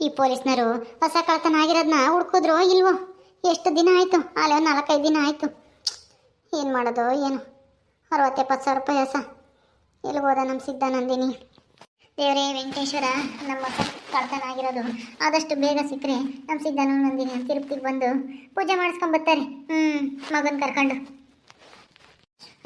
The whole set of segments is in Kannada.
ಈ ಪೊಲೀಸ್ನರು ಹೊಸ ಕಳ್ತನ ಆಗಿರೋದನ್ನ ಹುಡ್ಕಿದ್ರು ಇಲ್ವೋ? ಎಷ್ಟು ದಿನ ಆಯಿತು? ಅಲ್ಲೇ ಒಂದು ನಾಲ್ಕೈದು ದಿನ ಆಯಿತು. ಏನು ಮಾಡೋದು, ಏನು? ಅರವತ್ತೆಪ್ಪತ್ತು ಸಾವಿರ ರೂಪಾಯಿ ಹೊಸ. ಎಲ್ಲಿ ಹೋದ ನಮ್ಮ ಸಿದ್ಧಾನಂದಿನಿ ದೇವರೇ, ವೆಂಕಟೇಶ್ವರ, ನಮ್ಮ ಕಳ್ತನ ಆಗಿರೋದು. ಆದಷ್ಟು ಬೇಗ ಸಿಕ್ಕರೆ. ನಮ್ಮ ಸಿದ್ಧಾನಂದಿನಿ ತಿರುಪ್ತಿಗೆ ಬಂದು ಪೂಜೆ ಮಾಡಿಸ್ಕೊಂಬರ್ತಾರೆ ಹ್ಞೂ ಮಗನ ಕರ್ಕೊಂಡು.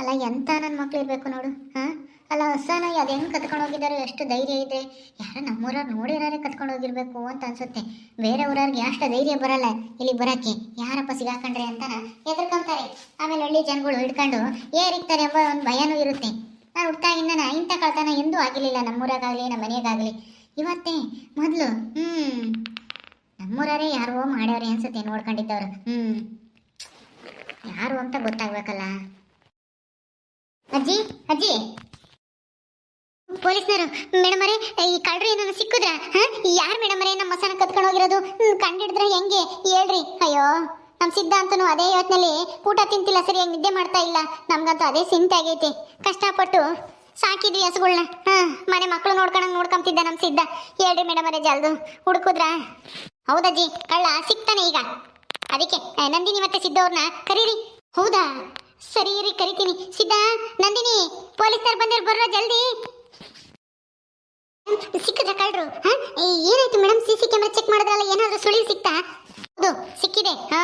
ಅಲ್ಲ, ಎಂತ ನನ್ನ ಮಕ್ಳು ಇರಬೇಕು ನೋಡು, ಹಾಂ? ಅಲ್ಲ ಹೊಸನ ಅದು ಹೆಂಗೆ ಕತ್ಕೊಂಡು ಹೋಗಿದ್ದಾರೆ, ಎಷ್ಟು ಧೈರ್ಯ ಇದೆ. ಯಾರೋ ನಮ್ಮೂರವ್ರು ನೋಡಿರಾರೆ ಕತ್ಕೊಂಡು ಹೋಗಿರ್ಬೇಕು ಅಂತ ಅನ್ಸುತ್ತೆ. ಬೇರೆ ಊರವ್ರಿಗೆ ಅಷ್ಟು ಧೈರ್ಯ ಬರಲ್ಲ ಇಲ್ಲಿ ಬರೋಕ್ಕೆ. ಯಾರಪ್ಪ ಸಿಗಾಕೊಂಡ್ರೆ ಅಂತನ ಹೆದರ್ಕೊಂತಾರೆ. ಆಮೇಲೆ ಹಳ್ಳಿ ಜನಗಳು ಹಿಡ್ಕೊಂಡು ಏರಿಕ್ತಾರೆ ಎಂಬ ಒಂದು ಭಯನೂ ಇರುತ್ತೆ. ನಾನು ಹುಡ್ತಾಗಿಂದನ ಇಂಥ ಕಳ್ತನ ಎಂದೂ ಆಗಿರಲಿಲ್ಲ ನಮ್ಮೂರಾಗಲಿ ನಮ್ಮ ಮನೆಗಾಗಲಿ. ಇವತ್ತೇ ಮೊದಲು ಹ್ಞೂ ನಮ್ಮೂರವರೇ ಯಾರೋ ಮಾಡ್ಯವ್ರೆ ಅನ್ಸುತ್ತೆ ನೋಡ್ಕೊಂಡಿದ್ದವ್ರು. ಹ್ಞೂ ಯಾರು ಅಂತ ಗೊತ್ತಾಗ್ಬೇಕಲ್ಲ. ಅಜ್ಜಿ ಅಜ್ಜಿ. ಪೊಲೀಸ್ನವರು ಮೇಡಮರೇ ಈ ಕಳ್ಳರು ಏನನ್ನ ಸಿಕ್ಕಿದ್ರ? ಯಾರು ಮೇಡಮರೇ ನಮ್ಮ ಮಸಾನ ಕತ್ಕೊಂಡು ಹೋಗಿರೋದು? ಕಂಡಿಡಿದ್ರೆ ಹೆಂಗೆ? ಹೇಳ್ರಿ. ಅಯ್ಯೋ ನಮ್ಮ ಸಿದ್ಧ ಅಂತೂ ಅದೇ ಯೋಚನೆಯಲ್ಲಿ ಊಟ ತಿಂತಿಲ್ಲ, ಸರಿಯಾಗಿ ನಿದ್ದೆ ಮಾಡ್ತಾ ಇಲ್ಲ. ನಮ್ಗಂತೂ ಅದೇ ಚಿಂತೆ ಆಗೈತಿ. ಕಷ್ಟಪಟ್ಟು ಸಾಕಿದ್ವಿ ಹಸುಗಳನ್ನ ಹಾಂ, ಮನೆ ಮಕ್ಕಳು ನೋಡ್ಕೊಂಡಂಗೆ ನೋಡ್ಕೊಂತಿದ್ದ ನಮ್ಮ ಸಿದ್ಧ. ಹೇಳ್ರಿ ಮೇಡಮರೇ ಜಲ್ದು. ಹುಡುಕುದ್ರ? ಹೌದಜ್ಜಿ, ಕಳ್ಳ ಸಿಗ್ತಾನೆ ಈಗ. ಅದಕ್ಕೆ ನಂದಿನಿ ಮತ್ತೆ ಸಿದ್ಧವ್ರನ್ನ ಕರೀರಿ. ಹೌದಾ? ಸರಿ ಇರಿ, ಕರಿತೀನಿ. ಸಿದ್ಧ, ನಂದಿನಿ ಪೊಲೀಸರು ಬಂದಿರ್ ಬರ್ರ ಜಲ್ದಿ. ಸಿಕ್ಕಿದ್ರ ಕಳ್ರು ಏನಾಯ್ತು madam C C camera check ಮಾಡಿದ್ರಲ್ಲ, ಏನಾದ್ರೂ ಸುಳಿ ಸಿಕ್ತಾ? ಹೌದು, ಸಿಕ್ಕಿದೆ. ಹಾ.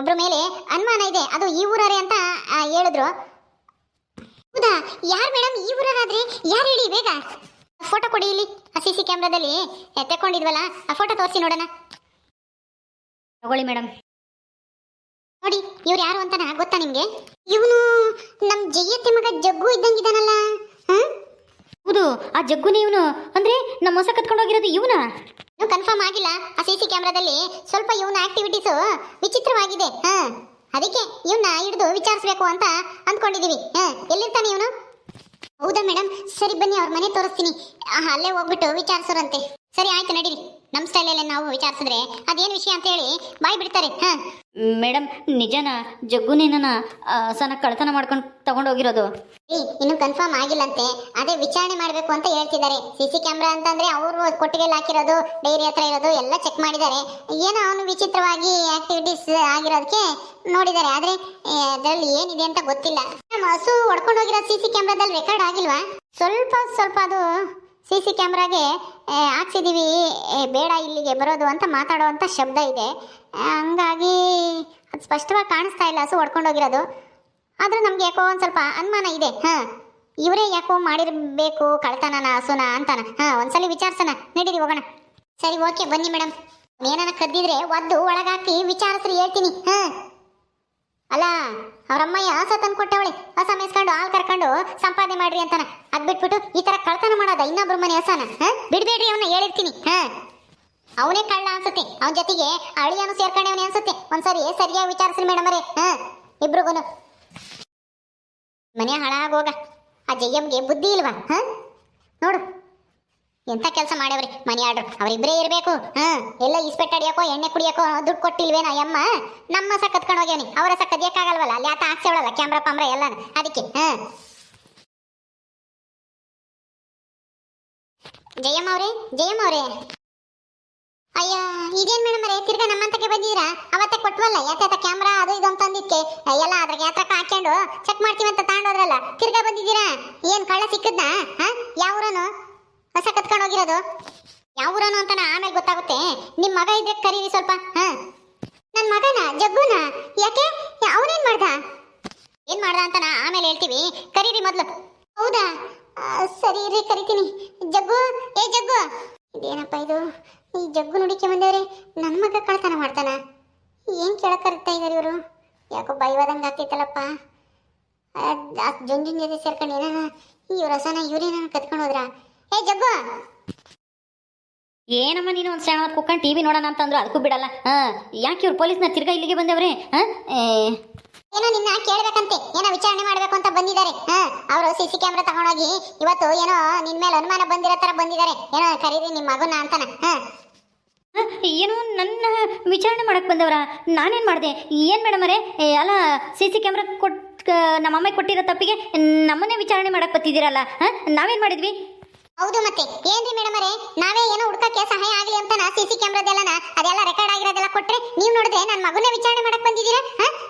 ಒಬ್ರ ಮೇಲೆ ಅನುಮಾನ ಇದೆ. ಅದು ಈ ಊರವರೇ ಅಂತ ಹೇಳಿದ್ರು. ಹೌದಾ? ಯಾರು ಮೇಡಮ್ ಈ ಊರವರಾದ್ರೆ? ಯಾರು ಹೇಳಿ, ಬೇಗ? ಫೋಟೋ ಕೊಡಿ ಇಲ್ಲಿ. ಆ ಸಿ ಸಿ ಕ್ಯಾಮ್ರಾದಲ್ಲಿ ತಕೊಂಡಿದ್ವಲ್ಲ ಆ ಫೋಟೋ ತೋರಿಸಿ ನೋಡೋಣ. ತಗೊಳ್ಳಿ ಮೇಡಮ್ ನೋಡಿ, ಇವ್ರು ಯಾರು ಅಂತ ಗೊತ್ತಾ ನಿಮ್ಗೆ? ಇವನು ನಮ್ ಜಯತ್ತಿ ಮಗ ಜಗ್ಗು ಇದ್ದಂಗಿದಾನಲ್ಲ ಹೌದು, ಆ ಜಗ್ಗುನೇ ಇವನು. ಅಂದ್ರೆ ನಮ್ಮ ಹೊಸ ಕತ್ಕೊಂಡು ಹೋಗಿರೋದು ಇವನ ಕನ್ಫರ್ಮ್ ಆಗಿಲ್ಲ, ಆ ಸಿ ಸಿ ಕ್ಯಾಮ್ರಾದಲ್ಲಿ ಸ್ವಲ್ಪ ಇವನ ಆಕ್ಟಿವಿಟೀಸ್ ವಿಚಿತ್ರವಾಗಿದೆ. ಹಾ, ಅದಕ್ಕೆ ಇವನ್ನ ಹಿಡಿದು ವಿಚಾರಿಸ್ಬೇಕು ಅಂತ ಅಂದ್ಕೊಂಡಿದೀವಿ. ಹಾ, ಎಲ್ಲಿರ್ತಾನೆ ಇವನು? ಹೌದಾ ಮೇಡಮ್ ಸರಿ ಬನ್ನಿ, ಅವ್ರ ಮನೆ ತೋರಿಸ್ತೀನಿ. ಅಲ್ಲೇ ಹೋಗ್ಬಿಟ್ಟು ವಿಚಾರಿಸೋರಂತೆ. ಸರಿ ಆಯ್ತು ನಡೀರಿ. ನಮ್ಮ ಸ್ಟೈಲಲ್ಲೇ ನಾವು ವಿಚಾರಿಸಿದ್ರೆ ಅದೇನು ವಿಷಯ ಅಂತ ಹೇಳಿ ಬಾಯ್ ಬಿಡ್ತಾರೆ ಹಾ. ಮೇಡಮ್ ನಿಜನ ಜಗ್ಗುನೇನ ಸನ ಕಳ್ತನ ಮಾಡ್ಕೊಂಡು ತಗೊಂಡೋಗಿರೋದು ಏ, ಇನ್ನು ಕನ್ಫರ್ಮ್ ಆಗಿಲ್ಲಂತೆ. ಅದೇ ವಿಚಾರಣೆ ಮಾಡಬೇಕು ಅಂತ ಹೇಳ್ತಿದ್ದಾರೆ. ಸಿ ಸಿ ಕ್ಯಾಮ್ರಾ ಅಂತಂದ್ರೆ ಅವರು ಕೊಟ್ಟಿಗೆಯಲ್ಲಿ ಹಾಕಿರೋದು ಡೈರಿ ಹತ್ರ ಇರೋದು ಎಲ್ಲ ಚೆಕ್ ಮಾಡಿದ್ದಾರೆ. ಏನೋ ಅವನು ವಿಚಿತ್ರವಾಗಿ ಆಕ್ಟಿವಿಟೀಸ್ ಆಗಿರೋದಕ್ಕೆ ನೋಡಿದ್ದಾರೆ. ಆದ್ರೆ ಅದರಲ್ಲಿ ಅದ್ರಲ್ಲಿ ಏನಿದೆ ಅಂತ ಗೊತ್ತಿಲ್ಲ. ನಮ್ಮ ಹಸು ಹೊಡ್ಕೊಂಡು ಹೋಗಿರೋ ಸಿ ಸಿ ಕ್ಯಾಮ್ರಾದಲ್ಲಿ ರೆಕಾರ್ಡ್ ಆಗಿಲ್ವಾ? ಸ್ವಲ್ಪ ಸ್ವಲ್ಪ ಅದು ಸಿ ಸಿ ಕ್ಯಾಮ್ರಾಗೆ ಹಾಕ್ಸಿದ್ದೀವಿ ಬೇಡ ಇಲ್ಲಿಗೆ ಬರೋದು ಅಂತ ಮಾತಾಡುವಂಥ ಶಬ್ದ ಇದೆ. ಹಂಗಾಗಿ ಅದು ಸ್ಪಷ್ಟವಾಗಿ ಕಾಣಿಸ್ತಾ ಇಲ್ಲ, ಹಸು ಹೊಡ್ಕೊಂಡೋಗಿರೋದು ಆದ್ರೆ ನಮ್ಗೆ ಯಾಕೋ ಒಂದು ಸ್ವಲ್ಪ ಅನುಮಾನ ಇದೆ, ಹಾಂ. ಇವರೇ ಯಾಕೋ ಮಾಡಿರಬೇಕು ಕಳ್ತಾನ ಹಸುನ ಅಂತಾನ. ಹಾಂ, ಒಂದ್ಸಲಿ ವಿಚಾರಿಸೋಣ, ನಡೀರಿ, ಹೋಗೋಣ. ಸರಿ, ಓಕೆ, ಬನ್ನಿ ಮೇಡಮ್ ಏನಾನ ಕದ್ದಿದ್ರೆ ಒದ್ದು ಒಳಗಾಕಿ ವಿಚಾರಿಸ್ರಿ, ಹೇಳ್ತೀನಿ, ಹಾ. ಅಲ್ಲ, ಅವರಮ್ಮಯ್ಯ ಹಸ ತಂದು ಕೊಟ್ಟವಳೆ. ಹಸ ಮೇಸ್ಕೊಂಡು ಹಾಲು ಕರ್ಕೊಂಡು ಸಂಪಾದನೆ ಮಾಡ್ರಿ ಅಂತಾನ. ಅದ್ ಬಿಟ್ಬಿಟ್ಟು ಈ ತರ ಕಳ್ತನ ಮಾಡೋದ ಇನ್ನೊಬ್ರ ಮನೆ ಹಸನ ಬಿಡ್ಬೇಡ್ರಿ ಅವನ್ನ ಹೇಳಿರ್ತೀನಿ. ಹಾ. ಅವನೇ ಕಳ್ಳ ಅನ್ಸುತ್ತೆ. ಅವನ ಜೊತೆಗೆ ಅಳಿಯನು ಸೇರ್ಕೊಂಡವನೇ ಅನ್ಸುತ್ತೆ. ಒಂದ್ಸರಿ ಸರಿಯಾಗಿ ವಿಚಾರಿಸ್ರಿ ಮೇಡಮ್ ಅವರೇ. ಹಾ, ಇಬ್ರಿಗೂನು. ಮನೆ ಹಾಳಾಗೋಗ. ಆ ಜಯ್ಯಮ್ಗೆ ಬುದ್ಧಿ ಇಲ್ವಾ? ಹ? ನೋಡು. ಎಂತ ಕೆಲಸ ಮಾಡ್ಯವ್ರಿ? ಮನಿ ಆರ್ಡ್ರು. ಅವರಿಬ್ಬರೇ ಇರಬೇಕು. ಹ, ಎಲ್ಲ ಇಸ್ಪೆಟ್ ಅಡಿಯಕೋ, ಎಣ್ಣೆ ಕುಡಿಯಕೋ, ದುಡ್ಡು ಕೊಟ್ಟಿಲ್ವೇನ ಯಮ್ಮ ನಮ್ಮ ಸಕ್ಕತ್ ಕತ್ಕೊಂಡು ಹೋಗ್ಯಾನಿ ಅವರ ಸಕ್ಕತ್ ಕದಿಯಕ್ಕಾಗಲ್ವಲ್ಲ ಅಲ್ಲಿ ಆತ ಹಾಕ್ಸೇವಳಲ್ಲ ಕ್ಯಾಮ್ರಾ ಪಾಮ್ರಾ ಎಲ್ಲ ಅದಕ್ಕೆ, ಹ. ಜಯಮ್ಮ ಅವ್ರೆ ಜಯಮ್ಮ ಅವ್ರೆ. ಅಯ್ಯ, ಇದೇನ್ ಮೇಡಮ್ ಅವರೇ, ತಿರ್ಗಾ ನಮ್ಮಂತಕ್ಕೆ ಬಂದಿದ್ದೀರಾ? ಅವತ್ತೆ ಕೊಟ್ವಲ್ಲ ಯಾತ ಕ್ಯಾಮ್ರಾ ಅದು ಇದು ಅಂತ ಎಲ್ಲ ಅದ್ರಾಗ ಯಾತಕ ಹಾಕ್ಕೊಂಡು ಚೆಕ್ ಮಾಡ್ತೀವಿ ಅಂತ ತಗೊಂಡೋದ್ರಲ್ಲ ತಿರ್ಗಾ ಬಂದಿದ್ದೀರಾ? ಏನ್ ಕಳ್ಳ ಸಿಕ್ಕದ್ನಾ? ಹಾ, ಯಾವ ಊರನು? ಹೊಸ ಕತ್ಕೊಂಡು ಹೋಗಿರೋದು? ಯಾವ ಊರನು ಅಂತ ಆಮೇಲೆ ಗೊತ್ತಾಗುತ್ತೆ. ನಿಮ್ಮ ಮಗ ಇದ್ರೆ ಕರೀರಿ ಸ್ವಲ್ಪ, ಹಾ? ನನ್ನ ಮಗನ, ಜಗ್ಗುನ? ಯಾಕೆ? ಅವನೇನ್ ಮಾಡ್ದ? ಏನ್ ಮಾಡ್ದ ಅಂತ ಆಮೇಲೆ ಹೇಳ್ತೀವಿ. ಕರೀರಿ ಮೊದ್ಲು. ಹೌದಾ? ಸರಿ ರೀ ಕರಿತೀನಿ. ಜಗ್ಗು? ಏ ಜಗ್ಗು? ಇದೇನಪ್ಪ ಇದು? ಈ ಜಗ್ಗು ನುಡಿಕೆ ಬಂದವ್ರೆ ನನ್ನ ಮಗ ಕಳ್ತನ ಮಾಡ್ತಾನ. ಏನು ಕೇಳಕ್ ಕರಿತಾ ಇದಾರೆ ಇವರು? ಯಾಕೋ ಬೈವಾದಂಗೆ ಆಗ್ತೈತಲ್ಲಪ್ಪ ಜೊಂಜಿನ ಜೊತೆ ಸೇರ್ಕೊಂಡು ಏನಾನ? ಇವ್ರ ಹಸನ ಇವ್ರೇನ ಕತ್ಕೊಂಡು ಹೋದ್ರ? ಏ ಜಗ್ಗು. ಏನಮ್ಮ ನೀನು ಒಂದು ಸಣ್ಣ ಕುಕ್ಕಂಡು ಟಿವಿ ನೋಡೋಣ ಅಂತಂದ್ರು ಅದಕ್ಕೂ ಬಿಡಲ್ಲ. ಹಾ ಯಾಕೆ ಇವ್ರು ಪೊಲೀಸ್ನ ತಿರ್ಗಾ ಇಲ್ಲಿಗೆ ಬಂದವ್ರೆ? ಹಾ ಏನೋ ನಿನ್ನ ಕೇಳ್ಬೇಕಂತೆ ಏನೋ ವಿಚಾರಣೆ ಮಾಡ್ಬೇಕು ಅಂತ ಬಂದಿದ್ದಾರೆ. ಹಾ ಅವರು ಸಿ ಸಿ ಕ್ಯಾಮ್ರಾ ತಗೊಂಡೋಗಿ ಇವತ್ತು ಏನೋ ನಿನ್ ಮೇಲೆ ಅನುಮಾನ ಬಂದಿರೋ ತರ ಬಂದಿದ್ದಾರೆ. ಏನೋ ಕರೀರಿ ನಿಮ್ಮ ಮಗುನ ಅಂತಾನ. ಹಾ. ಏನು ನನ್ನ ವಿಚಾರಣೆ ಮಾಡಕ್ ಬಂದವ್ರ? ನಾನೇನು ಮಾಡಿದೆ? ಏನು ಮೇಡಮ್ ಅವರೇ? ಅಲ್ಲ ಸಿ ಸಿ ಕ್ಯಾಮ್ರಾ ಕೊಟ್ ನಮ್ಮಮ್ಮ ಕೊಟ್ಟಿರೋ ತಪ್ಪಿಗೆ ನಮ್ಮನ್ನೇ ವಿಚಾರಣೆ ಮಾಡಕ್ ಬರ್ತಿದ್ದೀರಲ್ಲ. ಹಾಂ ನಾವೇನು ಮಾಡಿದ್ವಿ? ಹೌದು ಮತ್ತೆ. ಏನ್ರಿ ಮೇಡಮ್ ನಾವೇ ಏನೋ ಹುಡುಕಕ್ಕೆ ಸಹಾಯ ಆಗ್ಲಿ ಅಂತಾನ ನಾ ಸಿಸಿ ಕ್ಯಾಮ್ರಾದೆಲ್ಲನ ಅದೆಲ್ಲ ರೆಕಾರ್ಡ್ ಆಗಿರೋದೆಲ್ಲ ಕೊಟ್ರೆ ನೀವು ನೋಡಿದ್ರೆ ನನ್ನ ಮಗುನೇ ವಿಚಾರಣೆ ಮಾಡಕ್ ಬಂದಿದ್ದೀರಾ?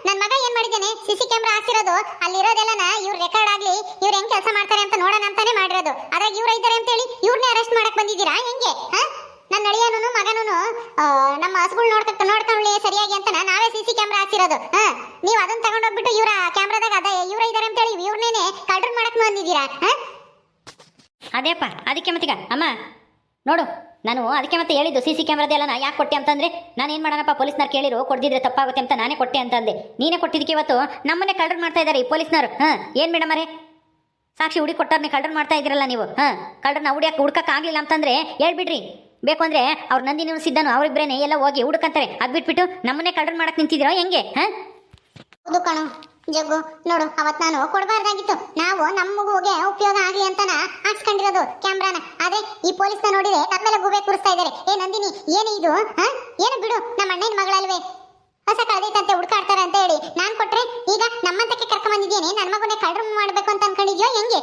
ನನ್ನ ಮಗ ಏನ್ ಮಾಡಿದ್ದಾನೆ? ಸಿಸಿ ಕ್ಯಾಮ್ರಾ ಹಾಕಿರೋದು ಅಲ್ಲಿರೋದೆಲ್ಲನ ಇವ್ರು ರೆಕಾರ್ಡ್ ಆಗಲಿ, ಇವ್ರು ಹೆಂಗ್ ಕೆಲಸ ಮಾಡ್ತಾರೆ ಅಂತ ನೋಡೋಣ ಅಂತಾನೆ ಮಾಡಿರೋದು. ಅದ್ರಾಗ ಇವ್ರ ಇದ್ದಾರೆ ಅಂತೇಳಿ ಇವ್ರನ್ನೇ ಅರೆಸ್ಟ್ ಮಾಡಕ್ ಬಂದಿದ್ದೀರಾ? ಹೆಂಗೆ? ನನ್ನ ಅಳಿಯನೂ ಮಗನೂ ನಮ್ಮ ಹಸುಗಳು ನೋಡ್ಕ, ನೋಡ್ಕೊಳ್ಳಿ ಸರಿಯಾಗಿ ಅಂತ ನಾವೇ ಸಿಸಿ ಕ್ಯಾಮ್ರಾ ಹಾಕಿರೋದು ಹಾ? ನೀವು ಅದನ್ನ ತಗೊಂಡೋಗ್ಬಿಟ್ಟು ಇವ್ರ ಕ್ಯಾಮ್ರಾದಾಗ ಅದ, ಇವ್ರ ಇದಾರೆ ಅಂತೇಳಿ ಇವ್ರನ್ನೇ ಕಳ್ರು ಮಾಡಕ್ ಬಂದಿದ್ದೀರಾ? ಅದೇಪ್ಪ ಅದಕ್ಕೆ ಮತ್ತೀಗ. ಅಮ್ಮ, ನೋಡು, ನಾನು ಅದಕ್ಕೆ ಮತ್ತೆ ಹೇಳಿದ್ದು ಸಿ ಸಿ ಕ್ಯಾಮ್ರಾದೆಲ್ಲ ನಾ ಯಾಕೆ ಕೊಟ್ಟೆ ಅಂತಂದ್ರೆ, ನಾನು ಏನು ಮಾಡೋಣಪ್ಪ, ಪೊಲೀಸ್ನವ್ರು ಕೇಳಿರು, ಕೊಡ್ದಿದ್ರೆ ತಪ್ಪಾಗುತ್ತೆ ಅಂತ ನಾನೇ ಕೊಟ್ಟೆ ಅಂತ ಅಂದೆ ನೀನೇ ಕೊಟ್ಟಿದ್ದಕ್ಕೆ ಇವತ್ತು ನಮ್ಮನ್ನೇ ಕಳ್ಳರು ಮಾಡ್ತಾ ಇದ್ದಾರೆ ಈ ಪೊಲೀಸ್ನವ್ರು, ಹಾಂ? ಏನು ಮೇಡಮ್ ಅರೇ ಸಾಕ್ಷಿ ಹುಡುಕಿ ಕೊಟ್ಟವ್ರನ್ನ ಕಳ್ಳರು ಮಾಡ್ತಾ ಇದ್ದೀರಲ್ಲ ನೀವು, ಹಾಂ? ಕಳ್ಳರನ್ನ ಹುಡಿಯಕ್ಕೆ ಹುಡ್ಕಕ್ಕೆ ಆಗಲಿಲ್ಲ ಅಂತಂದ್ರೆ ಹೇಳ್ಬಿಡ್ರಿ. ಬೇಕು ಅಂದರೆ ಅವ್ರು ನಂದಿನ ಸಿದ್ಧನು ಅವ್ರಿಬ್ರೇನೆ ಎಲ್ಲ ಹೋಗಿ ಹುಡುಕಂತಾರೆ. ಅದು ಬಿಟ್ಬಿಟ್ಟು ನಮ್ಮನ್ನೇ ಕಳ್ಳರು ಮಾಡಕ್ಕೆ ನಿಂತಿದ್ದೀರೋ ಹೆಂಗೆ, ಹಾಂ? ಹೌದು ಕಣು. ಜಗ್ಗು, ನೋಡು, ಅವತ್ ನಾನು ಕೊಡಬಾರ್ದಾಗಿತ್ತು. ನಾವು ನಮ್ಮ ಮಗುಗೆ ಉಪಯೋಗ ಆಗ್ಲಿ ಅಂತಾನ ಹಾಕ್ಸ್ಕೊಂಡಿರೋದು ಕ್ಯಾಮ್ರಾನ. ಆದ್ರೆ ಈ ಪೊಲೀಸ್ನ ನೋಡಿದ್ರೆ ನಮ್ಮ ಮೇಲೆ ಗೂಬೆ ಕೂರಿಸ್ತಾ ಇದಾರೆ ಏ ನಂದಿನಿ, ಏನು ಇದು? ಏನು ಬಿಡು, ನಮ್ಮ ಅಣ್ಣನ ಮಗಳಲ್ವೇ? ಹೊಸ ಕಳೆದೈತಂತೆ ಹುಡ್ಕಾಡ್ತಾರೆ ಅಂತ ಹೇಳಿ. ನಾನು ಕೊಟ್ರೆ ಈಗ ನಮ್ಮಂತಕ್ಕೆ ಕರ್ಕೊಂಡ್ ಬಂದಿದ್ದೀನಿ ನನ್ನ ಮಗುನೇ ಕಳ್ರು ಮಾಡ್ಬೇಕು ಅಂತ ಅನ್ಕೊಂಡಿದ್ಯೋ ಹೆಂಗೆ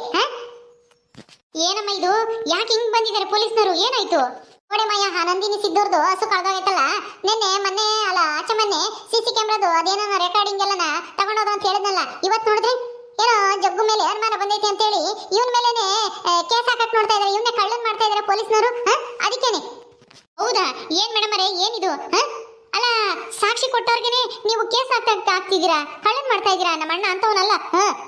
ಏನಮ್ಮ ಇದು? ಯಾಕೆ ಹಿಂಗ್ ಬಂದಿದ್ದಾರೆ ಪೊಲೀಸ್ನವರು? ಏನಾಯ್ತು? ನೋಡಿ ಮಯ್ಯ ನಂದಿನಿ ಸಿದ್ದೋರ್ದು ಹಸು ಕಳ್ದೋಗೈತಲ್ಲ? ನಿನ್ನೆ, ಮೊನ್ನೆ, ಅಲ್ಲ, ಆಚೆ ಮೊನ್ನೆ ಸಿ ಕ್ಯಾಮ್ರಾದು ಅದೇನೋ ರೆಕಾರ್ಡಿಂಗ್ ಎಲ್ಲನ ತಗೊಂಡೋದು ಅಂತ ಹೇಳಿದ್ನಲ್ಲ ಇವತ್ತು ನೋಡಿದ್ರೆ? ಏನೋ ಜಗ್ಗು ಮೇಲೆ ಅನುಮಾನ ಬಂದೈತೆ ಅಂತೇಳಿ ಇವನ್ ಮೇಲೇನೆ ಕೇಸ್ ಹಾಕಕ್ ನೋಡ್ತಾ ಇದಾರೆ, ಇವನ್ನ ಕಳ್ಳನ್ ಮಾಡ್ತಾ ಇದಾರೆ ಪೊಲೀಸ್ನವರು ಅದಕ್ಕೇನೆ. ಹೌದಾ? ಏನ್ ಮೇಡಮ್ ಅರೇ ಏನಿದು ಅಲ್ಲ, ಸಾಕ್ಷಿ ಕೊಟ್ಟವ್ರಿಗೆನೆ ನೀವು ಕೇಸ್ ಹಾಕ್ತಾ ಹಾಕ್ತಿದ್ದೀರಾ? ಕಳ್ಳನ್ ಮಾಡ್ತಾ ಇದ್ದೀರಾ? ನಮ್ಮ ಅಣ್ಣ ಅಂತವನಲ್ಲ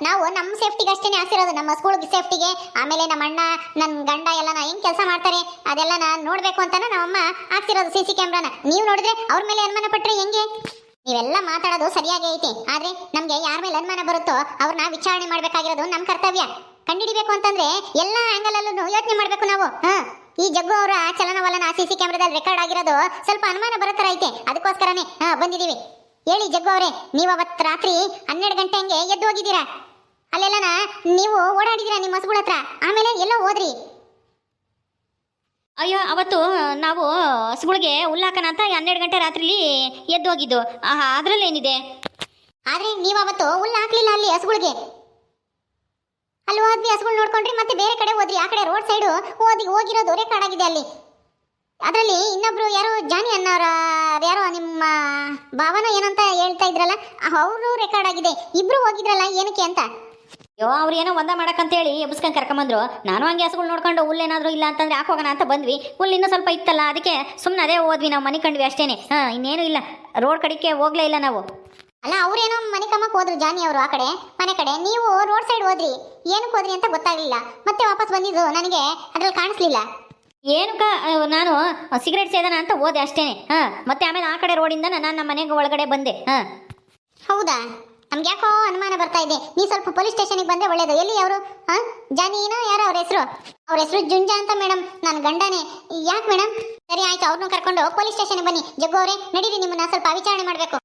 ನಾವು ನಮ್ಮ ಸೇಫ್ಟಿಗೆ ಅಷ್ಟೇನೆ ಆಸಿರೋದು ನಮ್ಮ ಸ್ಕೂಲ್ ಸೇಫ್ಟಿಗೆ ಆಮೇಲೆ ನಮ್ಮ ಅಣ್ಣ ನನ್ನ ಗಂಡ ನಾ ಹೆಂಗ್ ಕೆಲಸ ಮಾಡ್ತಾರೆ ಅದೆಲ್ಲ ನಾನು ನೋಡ್ಬೇಕು ಅಂತಾನೆ ನಮ್ಮಮ್ಮ ಹಾಕ್ತಿರೋದು ಸಿ ಸಿ ಕ್ಯಾಮ್ರಾನ ನೀವು ನೋಡಿದ್ರೆ ಅವ್ರ ಮೇಲೆ ಅನುಮಾನ ಪಟ್ರೆ ಹೆಂಗೆ? ನೀವೆಲ್ಲ ಮಾತಾಡೋದು ಸರಿಯಾಗಿ ಐತಿ. ಆದ್ರೆ ನಮ್ಗೆ ಯಾರ ಮೇಲೆ ಅನುಮಾನ ಬರುತ್ತೋ ಅವ್ರನ್ನ ವಿಚಾರಣೆ ಮಾಡ್ಬೇಕಾಗಿರೋದು ನಮ್ಮ ಕರ್ತವ್ಯ. ಕಂಡಿಡಿಬೇಕು ಅಂತಂದ್ರೆ ಎಲ್ಲಾ ಆಂಗಲ್ ಅಲ್ಲೂ ಯೋಚನೆ ಮಾಡ್ಬೇಕು ನಾವು. ಈ ಜಗ್ಗು ಅವರ ಚಲನವಲನ ಸಿ ಸಿ ಕ್ಯಾಮ್ರಾದಲ್ಲಿ ರೆಕಾರ್ಡ್ ಆಗಿರೋದು ಸ್ವಲ್ಪ ಅನುಮಾನ ಬರೋ ಐತೆ. ಅದಕ್ಕೋಸ್ಕರನೇ. ಹಾ, ಬಂದಿದೀವಿ. ಹೇಳಿ ಜಗ್ಗು ಅವರೇ ನೀವು ಅವತ್ತು ರಾತ್ರಿ ಹನ್ನೆರಡು ಗಂಟೆ ಹಂಗೆ ಎದ್ದು ಹೋಗಿದ್ದೀರಾ? ಅಲ್ಲೆಲ್ಲನ ನೀವು ಓಡಾಡಿದ್ದೀರಾ ನಿಮ್ಮ ಹಸುಗಳ ಹತ್ರ ಆಮೇಲೆ ಎಲ್ಲೋ ಹೋದ್ರಿ? ಅಯ್ಯೋ, ಅವತ್ತು ನಾವು ಹಸುಗಳಿಗೆ ಹುಲ್ಲಾಕನ ಅಂತ ಹನ್ನೆರಡು ಗಂಟೆ ರಾತ್ರಿಲಿ ಎದ್ದು ಹೋಗಿದ್ದು. ಅದರಲ್ಲೇನಿದೆ ಆದ್ರೆ ನೀವು ಅವತ್ತು ಹುಲ್ಲು ಹಾಕ್ಲಿಲ್ಲ ಅಲ್ಲಿ ಹಸುಗಳಿಗೆ ಅಲ್ಲಿ ಹೋದ್ವಿ ಹಸುಗಳು ನೋಡ್ಕೊಂಡ್ರಿ, ಮತ್ತೆ ಬೇರೆ ಕಡೆ ಹೋದ್ರಿ. ಆ ಕಡೆ ರೋಡ್ ಸೈಡು ಓದಿ ಹೋಗಿರೋದು ರೆಕಾರ್ಡ್ ಆಗಿದೆ ಅಲ್ಲಿ. ಅದರಲ್ಲಿ ಇನ್ನೊಬ್ರು ಯಾರು ಜಾನಿ ಅನ್ನೋರ ಯಾರೋ ನಿಮ್ಮ ಭಾವನ ಏನಂತ ಹೇಳ್ತಾ ಇದ್ರಲ್ಲ ಅವರು ರೆಕಾರ್ಡ್ ಆಗಿದೆ. ಇಬ್ರು ಹೋಗಿದ್ರಲ್ಲ, ಏನಕ್ಕೆ ಅಂತ? ಅಯ್ಯೋ ಅವ್ರು ಏನೋ ಒಂದ ಮಾಡಕ್ಕಂತೇಳಿ ಎಬ್ಸ್ಕೊಂಡು ಕರ್ಕೊಂಬಂದ್ರು. ನಾನು ಹಂಗೆ ಹಸುಗಳು ನೋಡ್ಕೊಂಡು ಹುಲ್ಲೇನಾದ್ರೂ ಇಲ್ಲ ಅಂತಂದ್ರೆ ಹಾಕೋಗೋಣ ಅಂತ ಬಂದ್ವಿ. ಹುಲ್ಲು ಇನ್ನೂ ಸ್ವಲ್ಪ ಇತ್ತಲ್ಲ ಅದಕ್ಕೆ ಸುಮ್ಮನೆ ಅದೇ ಹೋದ್ವಿ ನಾವು ಮನೆ ಕಂಡ್ವಿ ಅಷ್ಟೇನೆ. ಹಾಂ ಇನ್ನೇನು ಇಲ್ಲ. ರೋಡ್ ಕಡೆಗೆ ಹೋಗ್ಲೇ ಇಲ್ಲ ನಾವು. ಅಲ್ಲ ಅವ್ರೇನೋ ಮನೆ ಕಮ್ಮಕ್ಕೆ ಹೋದ್ರು ಜಾನಿ ಅವರು ಆ ಕಡೆ ಮನೆ ಕಡೆ. ನೀವು ರೋಡ್ ಸೈಡ್ ಹೋದ್ರಿ ಏನಕ್ಕೆ ಹೋದ್ರಿ ಅಂತ ಗೊತ್ತಾಗಲಿಲ್ಲ. ಮತ್ತೆ ವಾಪಸ್ ಬಂದಿದ್ದು ನನಗೆ ಅದ್ರಲ್ಲಿ ಕಾಣಿಸ್ಲಿಲ್ಲ. ಏನಕ್ಕ ನಾನು ಸಿಗರೇಟ್ ಸೇದನ ಅಂತ ಹೋದೆ ಅಷ್ಟೇನೆ. ಹಾಂ ಮತ್ತೆ ಆಮೇಲೆ ಆ ಕಡೆ ರೋಡಿಂದ ನಾನು ನಮ್ಮ ಮನೆಗೆ ಒಳಗಡೆ ಬಂದೆ. ಹಾಂ. ಹೌದಾ? ನಮ್ಗೆ ಯಾಕೋ ಅನುಮಾನ ಬರ್ತಾ ಇದೆ. ನೀ ಸ್ವಲ್ಪ ಪೊಲೀಸ್ ಸ್ಟೇಷನ್ಗೆ ಬಂದ್ರೆ ಒಳ್ಳೇದು. ಎಲ್ಲಿ ಅವರು? ಹಾ ಜಾನಿನೋ? ಯಾರೋ ಅವ್ರ ಹೆಸರು? ಅವ್ರ ಹೆಸರು ಜುಂಜಾ ಅಂತ ಮೇಡಮ್ ನನ್ನ ಗಂಡನೇ. ಯಾಕೆ ಮೇಡಮ್ ಸರಿ ಆಯ್ತು ಅವ್ರನ್ನ ಕರ್ಕೊಂಡು ಪೊಲೀಸ್ ಸ್ಟೇಷನ್ಗೆ ಬನ್ನಿ. ಜಗ್ಗು ಅವರೇ, ನಡೀರಿ, ನಿಮ್ಮನ್ನ ಸ್ವಲ್ಪ ವಿಚಾರಣೆ ಮಾಡಬೇಕು.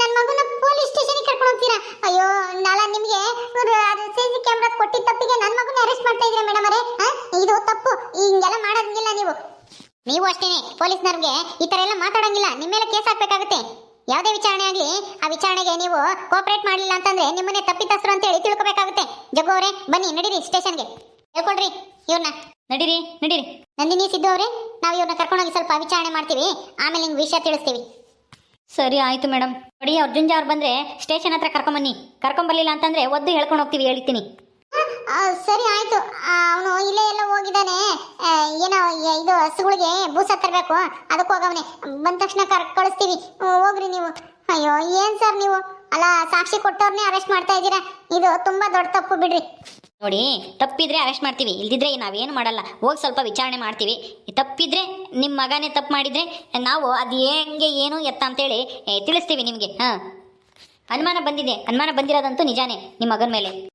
ನನ್ನ ಮಗನ ಪೊಲೀಸ್ ಸ್ಟೇಷನ್ಗೆ ಕರ್ಕೊಂಡು ಹೋಗ್ತೀರಾ? ಅಯ್ಯೋ ನಾಳ ನಿಮಗೆ ಸಿ ಸಿ ಕ್ಯಾಮ್ರಾ ಕೊಟ್ಟಿದ್ದ ತಪ್ಪಿಗೆ ನನ್ನ ಮಗನ ಅರೆಸ್ಟ್ ಮಾಡ್ತಾ ಇದ್ದೀರಾ ಮೇಡಮ್ ಅವರೇ? ಇದು ತಪ್ಪು. ಹಿಂಗೆಲ್ಲ ಮಾಡೋದಿಲ್ಲ ನೀವು. ನೀವು ಅಷ್ಟೇನೆ. ಪೊಲೀಸ್ನವ್ರಿಗೆ ಈ ತರ ಎಲ್ಲ ಮಾತಾಡಂಗಿಲ್ಲ. ನಿಮ್ಮ ಮೇಲೆ ಕೇಸ್ ಹಾಕ್ಬೇಕಾಗುತ್ತೆ. ಯಾವುದೇ ವಿಚಾರಣೆ ಆಗಲಿ ಆ ವಿಚಾರಣೆಗೆ ನೀವು ಕೋಪರೇಟ್ ಮಾಡಲಿಲ್ಲ ಅಂತಂದ್ರೆ ನಿಮ್ಮನ್ನೇ ತಪ್ಪಿತಸ್ಥರು ಅಂತ ಹೇಳಿ ತಿಳ್ಕೊಬೇಕಾಗುತ್ತೆ. ಜಗ್ಗು ಅವರೇ ಬನ್ನಿ ನಡೀರಿ ಸ್ಟೇಷನ್ಗೆ. ಹೇಳ್ಕೊಳ್ರಿ ಇವ್ರನ್ನ ನಡೀರಿ ನಡೀರಿ. ನಂದಿನಿ ಸಿದ್ದು ಅವರೇ ನಾವು ಇವ್ರನ್ನ ಕರ್ಕೊಂಡೋಗಿ ಸ್ವಲ್ಪ ವಿಚಾರಣೆ ಮಾಡ್ತೀವಿ. ಆಮೇಲೆ ನಿಮ್ಗೆ ವಿಷಯ ತಿಳಿಸ್ತೀವಿ. ಸರಿ ಆಯಿತು ಮೇಡಮ್ ನೋಡಿ ಅವ್ರ ಜುಂಜ ಅವ್ರು ಬಂದರೆ ಸ್ಟೇಷನ್ ಹತ್ರ ಕರ್ಕೊಂಬನ್ನಿ. ಕರ್ಕೊಂಬರ್ಲಿಲ್ಲ ಅಂತಂದರೆ ಒದ್ದು ಹೇಳ್ಕೊಂಡು ಹೋಗ್ತೀವಿ ಹೇಳ್ತೀನಿ. ಸರಿ ಆಯ್ತು. ಅವನು ಇಲ್ಲೇ ಎಲ್ಲ ಹೋಗಿದ್ದಾನೆ. ಏನೋ ಇದು ಹಸುಗಳಿಗೆ ಬೂಸ ತರಬೇಕು. ಅದಕ್ಕೆ ಹೋಗವನೆ. ಬಂದ ತಕ್ಷಣ ಕರ್, ಕಳಿಸ್ತೀವಿ. ಹೋಗ್ರಿ ನೀವು. ಅಯ್ಯೋ, ಏನ್ ಸರ್ ನೀವು? ಅಲ್ಲ, ಸಾಕ್ಷಿ ಕೊಟ್ಟವ್ರನ್ನೇ ಅರೆಸ್ಟ್ ಮಾಡ್ತಾ ಇದ್ದೀರಾ? ಇದು ತುಂಬಾ ದೊಡ್ಡ ತಪ್ಪು ಬಿಡ್ರಿ. ನೋಡಿ, ತಪ್ಪಿದ್ರೆ ಅರೆಸ್ಟ್ ಮಾಡ್ತೀವಿ. ಇಲ್ದಿದ್ರೆ ನಾವೇನು ಮಾಡಲ್ಲ. ಹೋಗಿ ಸ್ವಲ್ಪ ವಿಚಾರಣೆ ಮಾಡ್ತೀವಿ. ತಪ್ಪಿದ್ರೆ ನಿಮ್ಮ ಮಗನೇ ತಪ್ಪು ಮಾಡಿದ್ರೆ, ನಾವು ಅದು ಹೆಂಗೆ, ಏನು, ಎತ್ತ ಅಂತೇಳಿ ತಿಳಿಸ್ತೀವಿ ನಿಮಗೆ. ಹಾಂ. ಅನುಮಾನ ಬಂದಿದೆ. ಅನುಮಾನ ಬಂದಿರೋದಂತೂ ನಿಜಾನೇ ನಿಮ್ಮ ಮಗನ ಮೇಲೆ.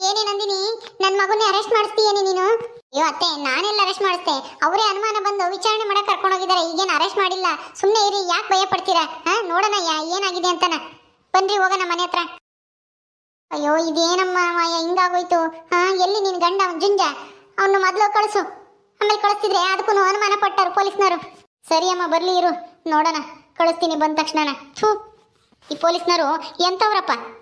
ಏನೇ ನಂದಿನಿ ನನ್ನ ಮಗನ್ನ ಅರೆಸ್ಟ್ ಮಾಡಿಸ್ತೀಯೇನೆ ನೀನು? ಅಯ್ಯೋ ಅತ್ತೆ, ನಾನೆಲ್ಲ ಅರೆಸ್ಟ್ ಮಾಡಿಸ್ತೆ ಅವರೇ ಅನುಮಾನ ಬಂದು ವಿಚಾರಣೆ ಮಾಡಕ್ ಕರ್ಕೊಂಡು ಹೋಗಿದ್ದಾರೆ. ಈಗೇನು ಅರೆಸ್ಟ್ ಮಾಡಿಲ್ಲ. ಸುಮ್ಮನೆ ಇರಿ, ಯಾಕೆ ಭಯ ಪಡ್ತೀರಾ? ಹಾ, ನೋಡೋಣ, ಯಾ- ಏನಾಗಿದೆ ಅಂತನ. ಬನ್ರಿ, ಹೋಗೋಣ ಮನೆ ಹತ್ರ. ಅಯ್ಯೋ, ಇದೇನಮ್ಮ ಮಾಯ, ಹಿಂಗಾಗೋಯ್ತು. ಹಾ, ಎಲ್ಲಿ ನಿನ್ ಗಂಡ ಅವನು ಜುಂಜ? ಅವನು ಮೊದಲು ಕಳಿಸು. ಆಮೇಲೆ ಕಳಿಸ್ತಿದ್ರೆ ಅದಕ್ಕೂ ಅನುಮಾನ ಪಟ್ಟರು ಪೊಲೀಸ್ನವರು. ಸರಿ ಅಮ್ಮ, ಬರ್ಲಿ ಇರು. ನೋಡೋಣ. ಕಳಿಸ್ತೀನಿ ಬಂದ ತಕ್ಷಣ ಈ ಪೊಲೀಸ್ನವರು ಎಂತವ್ರಪ್ಪ